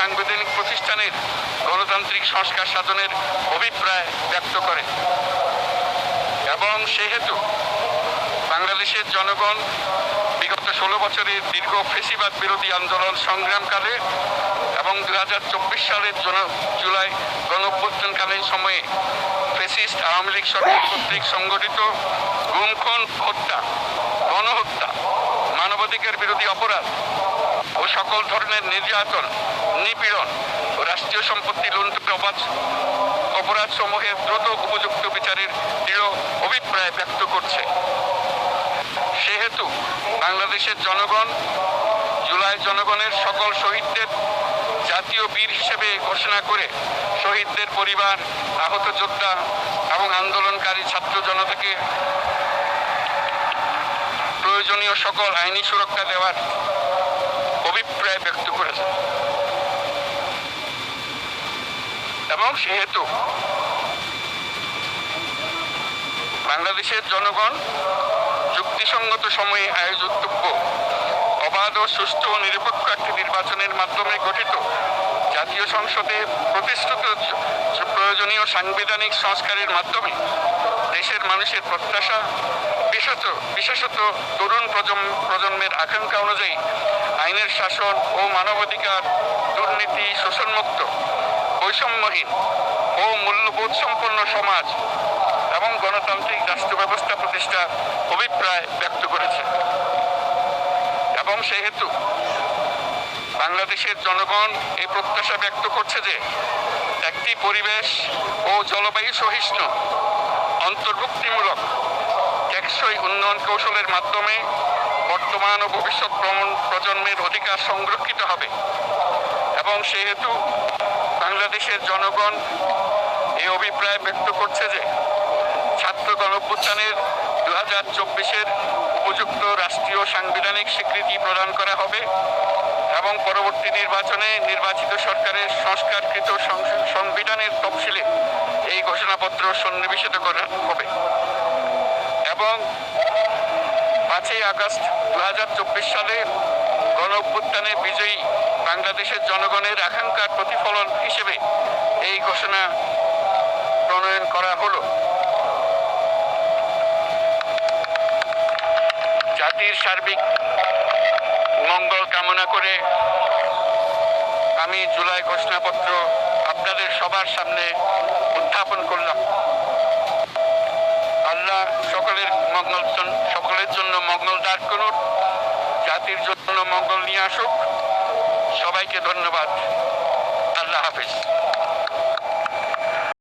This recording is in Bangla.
সাংবিধানিক প্রতিষ্ঠানের গণতান্ত্রিক সংস্কার সাধনের অভিপ্রায় ব্যক্ত করে। এবং সেহেতু বাংলাদেশের জনগণ বিগত ষোলো বছরের দীর্ঘ ফেসিবাদ বিরোধী আন্দোলন সংগ্রামকালে এবং দু হাজার চব্বিশ সালের জুলাই গণঅভ্যুত্থানকালীন সময়ে ফেসিস্ট আওয়ামী লীগ সরকার কর্তৃক সংগঠিত গুমখুন হত্যা, গণহত্যা, মানবাধিকার বিরোধী অপরাধ ও সকল ধরনের নির্যাতন, নিপীড়ন ও রাষ্ট্রীয় সম্পত্তি লুণ্ঠন অবাধ অপরাধ সমূহের দ্রুত উপযুক্ত বিচারের দৃঢ় অভিপ্রায় ব্যক্ত করছে। সেহেতু বাংলাদেশের জনগণ, জুলাই জনগণের সকল শহীদদের জাতীয় বীর হিসেবে ঘোষণা করে শহীদদের পরিবার, আহত যোদ্ধা এবং আন্দোলনকারী ছাত্র জনতাকে প্রয়োজনীয় সকল আইনি সুরক্ষা দেওয়ার অভিপ্রায় ব্যক্ত করেছে সেহেতু। বাংলাদেশের জনগণ যুক্তিসঙ্গত সময়ে আয়োজিতব্য অবাধ ও সুষ্ঠু ও নিরপেক্ষ একটি নির্বাচনের মাধ্যমে গঠিত জাতীয় সংসদে প্রতিষ্ঠিত প্রয়োজনীয় সাংবিধানিক সংস্কারের মাধ্যমে দেশের মানুষের প্রত্যাশা, বিশেষত বিশেষত তরুণ প্রজন্ম, প্রজন্মের আকাঙ্ক্ষা অনুযায়ী আইনের শাসন ও মানবাধিকার, দুর্নীতি, শোষণমুক্ত বৈষম্যহীন ও মূল্যবোধ সম্পন্ন সমাজ এবং গণতান্ত্রিক রাষ্ট্র ব্যবস্থা প্রতিষ্ঠা অভিপ্রায় ব্যক্ত করেছে। এবং সেহেতু বাংলাদেশের জনগণ এই প্রত্যাশা ব্যক্ত করছে যে একটি পরিবেশ ও জলবায়ু সহিষ্ণু, অন্তর্ভুক্তিমূলক, টেকসই উন্নয়ন কৌশলের মাধ্যমে বর্তমান ও ভবিষ্যৎ প্রজন্মের অধিকার সংরক্ষিত হবে। এবং সেহেতু বাংলাদেশের জনগণ এই অভিপ্রায় ব্যক্ত করছে যে ছাত্র গণঅভ্যুত্থানের দু হাজার চব্বিশের উপযুক্ত রাষ্ট্রীয় সাংবিধানিক স্বীকৃতি প্রদান করা হবে এবং পরবর্তী নির্বাচনে নির্বাচিত সরকারের সংস্কারকৃত সংবিধানের তফসিলে এই ঘোষণাপত্র সন্নিবেশিত করা হবে। এবং পাঁচই আগস্ট দু হাজার চব্বিশ সালে গণ অভ্যুত্থানে বিজয়ী বাংলাদেশের জনগণের আকাঙ্ক্ষার প্রতিফলন হিসেবে এই ঘোষণা প্রণয়ন করা হলো। জাতির সার্বিক মঙ্গল কামনা করে আমি জুলাই ঘোষণাপত্র আপনাদের সবার সামনে উত্থাপন করলাম। আল্লাহ সকলের মঙ্গল সকলের জন্য মঙ্গল দাঁড় করুন। জাতির জন্য মঙ্গল নিয়ে আসুক। সবাইকে ধন্যবাদ। আল্লাহ হাফিজ।